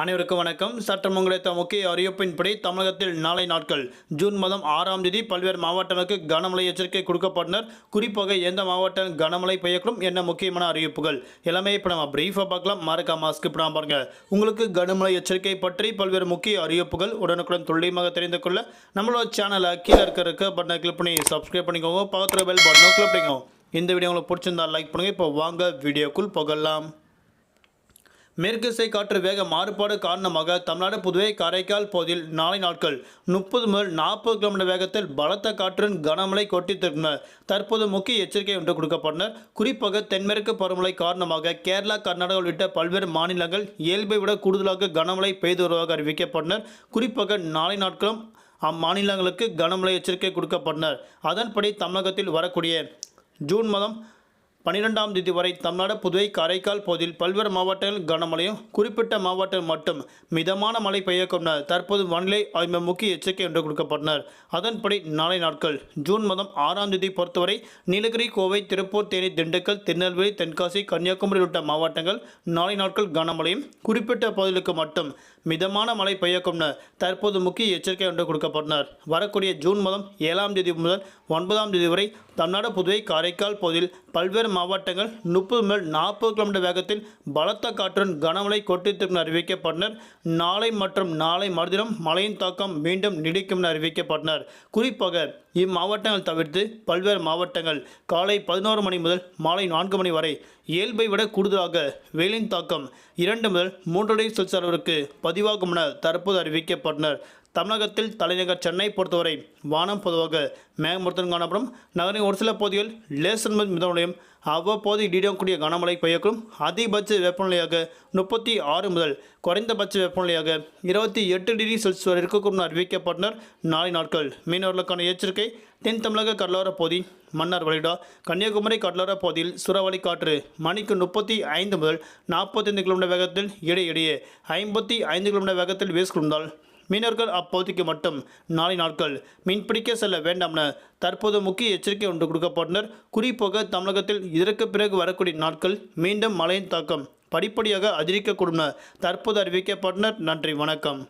அனைவருக்கும் வணக்கம். சட்டம் கிடைத்த முக்கிய அறிவிப்பின்படி தமிழகத்தில் நாளை நாட்கள் ஜூன் மாதம் ஆறாம் தேதி பல்வேறு மாவட்டங்களுக்கு கனமழை எச்சரிக்கை கொடுக்கப்பட்டனர். குறிப்பாக எந்த மாவட்டம் கனமழை பெய்யக்கூடும் என்ன முக்கியமான அறிவிப்புகள் எல்லாமே இப்போ நம்ம பிரீஃபாக பார்க்கலாம். மறக்காம ஸ்கிப் பண்ணாம பாருங்க. உங்களுக்கு கனமழை எச்சரிக்கை பற்றி பல்வேறு முக்கிய அறிவிப்புகள் உடனுக்குடன் துல்லியமாக தெரிந்து கொள்ள நம்மளோட சேனலை கீழே இருக்க இருக்க பட்டனை கிளிக் பண்ணி சப்ஸ்கிரைப் பண்ணிக்கோங்க. பக்கத்தில் பெல் பட்டனை கிளிக் பண்ணிக்கோங்க. இந்த வீடியோ உங்களுக்கு பிடிச்சிருந்தா லைக் பண்ணுங்கள் இப்போ வாங்க வீடியோக்குள் போகலாம். மேற்கு திசை காற்று வேக மாறுபாடு காரணமாக தமிழ்நாடு புதுவை காரைக்கால் பகுதியில் நாளை நாட்கள் முப்பது முதல் நாற்பது கிலோமீட்டர் வேகத்தில் பலத்த காற்றுடன் கனமழை கொட்டி திரும்பினர் தற்போது முக்கிய எச்சரிக்கை ஒன்று கொடுக்கப்பட்டனர். குறிப்பாக தென்மேற்கு பருவமழை காரணமாக கேரளா கர்நாடகா உள்ளிட்ட பல்வேறு மாநிலங்கள் இயல்பை விட கூடுதலாக கனமழை பெய்து வருவதாக அறிவிக்கப்பட்டனர். குறிப்பாக நாளை நாட்களும் அம்மாநிலங்களுக்கு கனமழை எச்சரிக்கை கொடுக்கப்பட்டனர். அதன்படி தமிழகத்தில் வரக்கூடிய ஜூன் மாதம் பன்னிரெண்டாம் தேதி வரை தமிழ்நாடு புதுவை காரைக்கால் பகுதியில் பல்வேறு மாவட்டங்கள் கனமழையும் குறிப்பிட்ட மாவட்டங்கள் மட்டும் மிதமான மழை பெய்யக்கூடும் தற்போது வானிலை ஆய்வு முக்கிய எச்சரிக்கை என்று கொடுக்கப்பட்டனர். அதன்படி நாளை நாட்கள் ஜூன் மாதம் ஆறாம் தேதி பொறுத்தவரை நீலகிரி கோவை திருப்பூர் தேனி திண்டுக்கல் திருநெல்வேலி தென்காசி கன்னியாகுமரி உள்ளிட்ட மாவட்டங்கள் நாளை நாட்கள் கனமழையும் குறிப்பிட்ட பகுதிகளுக்கு மட்டும் மிதமான மழை பெய்யக்கும் தற்போது முக்கிய எச்சரிக்கை ஒன்று கொடுக்கப்பட்டனர். வரக்கூடிய ஜூன் மாதம் ஏழாம் தேதி முதல் ஒன்பதாம் தேதி வரை தமிழ்நாடு புதுவை காரைக்கால் பகுதியில் பல்வேறு மாவட்டங்கள் முப்பது முதல் நாற்பது கிலோமீட்டர் வேகத்தில் பலத்த காற்றுடன் கனமழை கொட்டித்திருக்கும் அறிவிக்கப்பட்டனர். நாளை மற்றும் நாளை மறுதினம் மழையின் தாக்கம் மீண்டும் நீடிக்கும் என அறிவிக்கப்பட்டனர். குறிப்பாக இம்மாவட்டங்கள் தவிர்த்து பல்வேறு மாவட்டங்கள் காலை பதினோரு மணி முதல் மாலை நான்கு மணி வரை இயல்பை விட கூடுதலாக வெயிலின் தாக்கம் இரண்டு முதல் மூன்றரை செல்சியஸ் அளவிற்கு பதிவாகும் என தற்போது அறிவிக்கப்பட்டனர். தமிழகத்தில் தலைநகர் சென்னை பொறுத்தவரை வானம் பொதுவாக மேகமூர்த்தம் காணப்படும். நகரின் ஒரு சில பகுதிகள் லேசன் மிதமலையும் அவ்வப்போது இடிடக்கூடிய கனமழை பெய்யக்கும் அதிகபட்ச வெப்பநிலையாக முப்பத்தி ஆறு முதல் குறைந்தபட்ச வெப்பநிலையாக இருபத்தி எட்டு டிகிரி செல்சியஸ் வரை இருக்கக்கூடும் அறிவிக்கப்பட்டனர். நாளை நாட்கள் மீனவர்களுக்கான எச்சரிக்கை. தென் தமிழக கடலோர பகுதி மன்னார் வளைடா கன்னியாகுமரி கடலோர பகுதியில் சுறாவளி காற்று மணிக்கு முப்பத்தி ஐந்து முதல் நாற்பத்தைந்து கிலோமீட்டர் வேகத்தில் இடையிடையே ஐம்பத்தி ஐந்து கிலோமீட்டர் வேகத்தில் வீசிக்கொண்டால் மீனவர்கள் அப்பகுதிக்கு மட்டும் நாளை நாட்கள் மீன்பிடிக்க செல்ல வேண்டாம் என தற்போது முக்கிய எச்சரிக்கை ஒன்று கொடுக்கப்பட்டனர். குறிப்பாக தமிழகத்தில் இதற்கு பிறகு வரக்கூடிய நாட்கள் மீண்டும் மழையின் தாக்கம் படிப்படியாக அதிகரிக்கக்கூடும் என தற்போது அறிவிக்கப்பட்டனர். நன்றி வணக்கம்.